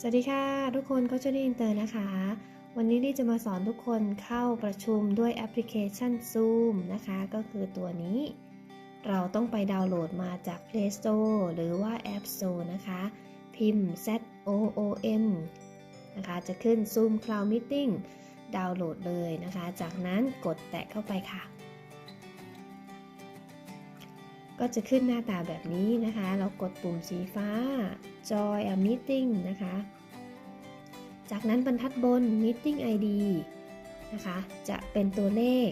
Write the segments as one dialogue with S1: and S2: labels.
S1: สวัสดีค่ะ ทุกคนก็จะได้อินเตอร์นะคะ วันนี้ลี่จะมาสอนทุกคนเข้าประชุมด้วยแอปพลิเคชัน Zoom นะคะ ก็คือตัวนี้ เราต้องไปดาวน์โหลดมาจาก Play Store หรือว่า App Store นะคะ พิมพ์ Z O O M นะคะ จะขึ้น Zoom Cloud Meeting ดาวน์โหลดเลยนะคะ จากนั้นกดแตะเข้าไปค่ะ ก็จะขึ้นหน้าตาแบบนี้นะคะ เรากดปุ่มสีฟ้า Join a Meeting นะคะ จากนั้นบรรทัดบน Meeting ID นะคะ จะเป็นตัวเลข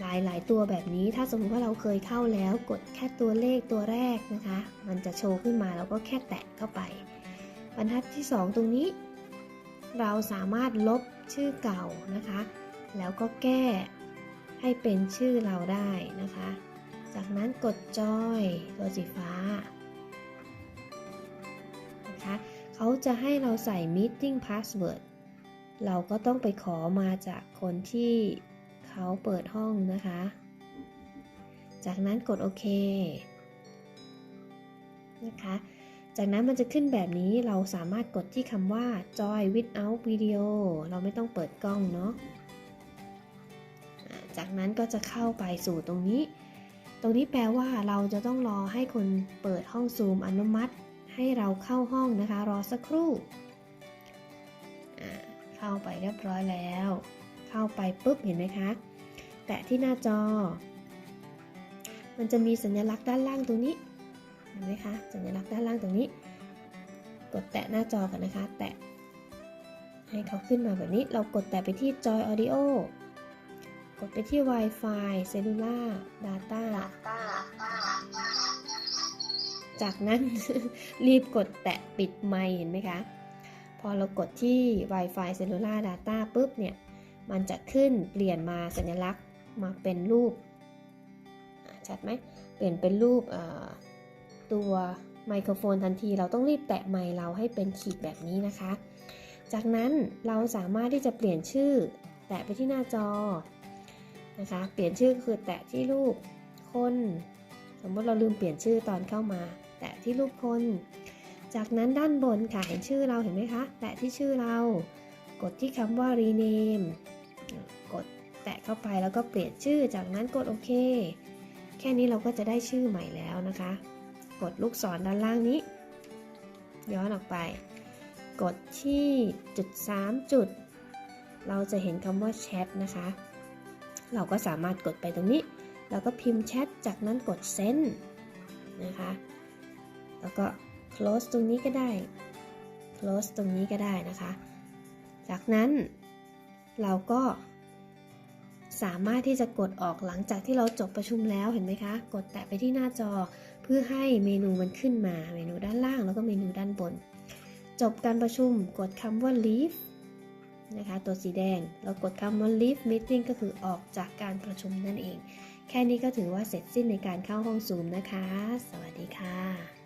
S1: หลายๆตัวแบบนี้ ถ้าสมมติว่าเราเคยเข้าแล้วกดแค่ตัวเลขตัวแรกนะคะ มันจะโชว์ขึ้นมาแล้วก็แค่แตะเข้าไป บรรทัดที่ 2 ตรงนี้ เราสามารถลบชื่อเก่านะคะ แล้วก็แก้ให้เป็นชื่อเราได้นะคะ จากนั้นกดจอยตัวสีฟ้านะคะเขาจะให้เราใส่ meeting password เราก็ต้องไปขอมาจากคนที่เขาเปิดห้องนะคะ จากนั้นกดโอเคนะคะ จากนั้นมันจะขึ้นแบบนี้เราสามารถกดที่คำว่า join without video เราไม่ต้องเปิดกล้องเนาะ จากนั้นก็จะเข้าไปสู่ตรงนี้ ตรงนี้แปลว่าเราจะต้องรอให้คนเปิดห้องซูมอนุมัติ ให้เราเข้าห้องนะคะ รอสักครู่ เข้าไปเรียบร้อยแล้ว เข้าไปปุ๊บเห็นไหมคะ แตะที่หน้าจอ มันจะมีสัญลักษณ์ด้านล่างตรงนี้ เห็นไหมคะ สัญลักษณ์ด้านล่างตรงนี้ กดแตะหน้าจอกันนะคะ แตะให้เขาขึ้นมาแบบนี้ เรากดแตะไปที่จอย Audio กดไปที่ Wi-Fi Cellular Data จากนั้นรีบกดแตะปิดไมค์เห็นไหมคะ พอเรากดที่ Wi-Fi Cellular Data ปุ๊บเนี่ย มันจะขึ้นเปลี่ยนมาสัญลักษณ์มาเป็นรูป ชัดไหม เปลี่ยนเป็นรูปตัวไมโครโฟนทันที เราต้องรีบแตะไมค์เราให้เป็นขีดแบบนี้นะคะ จากนั้นเราสามารถที่จะเปลี่ยนชื่อ แตะไปที่หน้าจอ นะคะ เปลี่ยนชื่อคือแตะที่รูปคน สมมติเราลืมเปลี่ยนชื่อตอนเข้ามา แตะที่รูปคน จากนั้นด้านบนค่ะเห็นชื่อเราเห็นไหมคะ แตะที่ชื่อเรา กดที่คำว่า rename กดแตะเข้าไปแล้วก็เปลี่ยนชื่อ จากนั้นกดโอเค แค่นี้เราก็จะได้ชื่อใหม่แล้วนะคะ กดลูกศรด้านล่างนี้ ย้อนออกไป กดที่จุด 3 จุด เราจะเห็นคำว่าแชทนะคะ เราก็สามารถกดไปตรงนี้ แล้วก็พิมพ์แชท จากนั้นกด send นะคะ แล้วก็ close ตรงนี้ก็ได้ close ตรงนี้ก็ได้นะคะ จากนั้นเราก็สามารถที่จะกดออกหลังจากที่เราจบประชุมแล้วเห็นไหมคะ กดแตะไปที่หน้าจอเพื่อให้เมนูมันขึ้นมา เมนูด้านล่างแล้วก็เมนูด้านบน จบการประชุมกดคำว่า leave นะคะ ตัวสีแดง เรากดคำว่า leave meeting ก็คือออกจากการประชุมนั่นเอง แค่นี้ก็ถือว่าเสร็จสิ้นในการเข้าห้องซูมนะคะ สวัสดีค่ะ